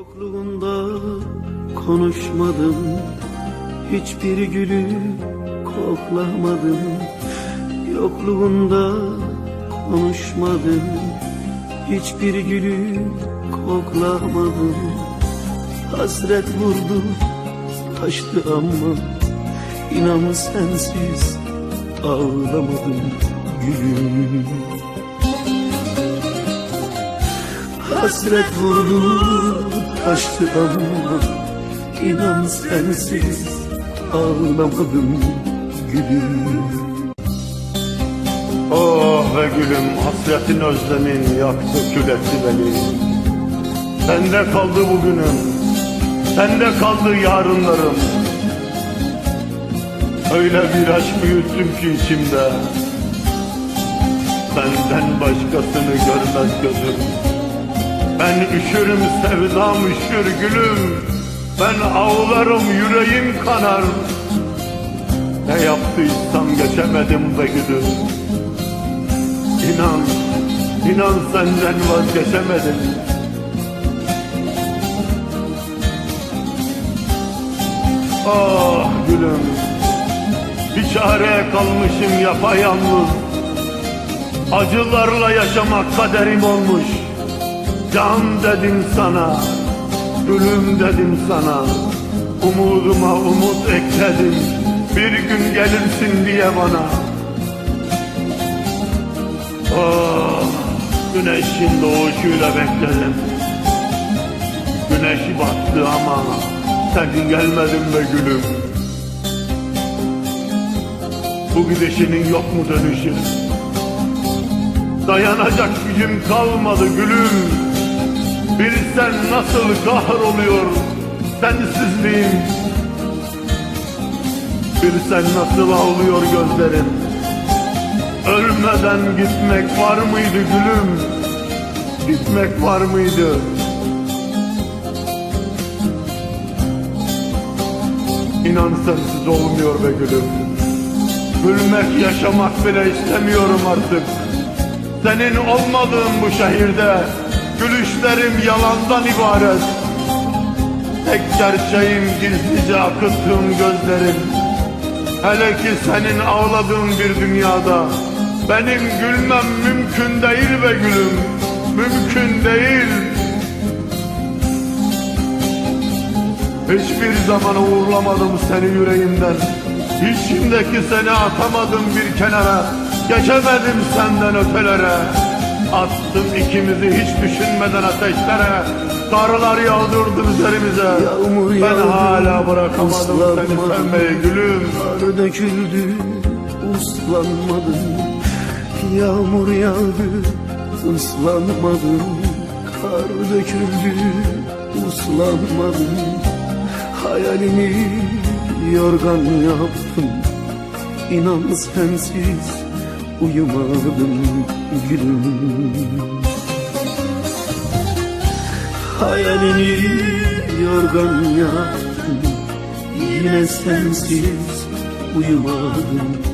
Yokluğunda konuşmadım. Hiçbir gülü koklamadım. Yokluğunda konuşmadım. Hiçbir gülü koklamadım. Hasret vurdu taştı ama İnan sensiz ağlamadım gülüm Hasret vurdu taştı ama İnan sensiz ağlamadım gülüm. Oh be gülüm hasretin özlemin yaktı kül beni. Sende kaldı bugünüm Sende kaldı yarınlarım. Öyle bir aşk büyüttüm ki içimde. Senden başkasını görmez gözüm Ben üşürüm sevdam üşür gülüm Ben ağlarım yüreğim kanar Ne yaptıysam geçemedim be gülüm İnan, inan senden vazgeçemedim. Ah gülüm, bir çare kalmışım yapayalnız. Acılarla yaşamak kaderim olmuş. Can dedim sana, gülüm dedim sana. Umuduma umut ekledim. Bir gün gelirsin diye bana. Ah, güneşin doğuşuyla bekledim. Güneşi battı ama sen gelmedin be gülüm. Bu gidişinin yok mu dönüşü? Dayanacak gücüm kalmadı gülüm. Bilsen nasıl kahroluyor sensizliğim. Bilsen nasıl ağlıyor gözlerim. Ölmeden gitmek var mıydı gülüm? Gitmek var mıydı? İnan sensiz olmuyor be gülüm. Gülmek, yaşamak bile istemiyorum artık. Senin olmadığın bu şehirde gülüşlerim yalandan ibaret. Tek gerçeğim gizlice akıttığım gözlerim. Hele ki senin ağladığın bir dünyada benim gülmem mümkün değil be gülüm. Mümkün değil. Hiçbir zaman uğurlamadım seni yüreğimden. İçimdeki seni atamadım bir kenara. Geçemedim senden ötelere. Attım ikimizi hiç düşünmeden ateşlere. Karlar yağdırdın üzerimize. Yağmur ben yağdı, hala bırakamadım seni sevmeyi gülüm. Kar döküldü uslanmadım Yağmur yağdı ıslanmadım Kar döküldü uslanmadım Hayalini yorgan yaptım İnan sensiz uyumadım gülüm Hayalini yorgan yaptım Yine sensiz uyumadım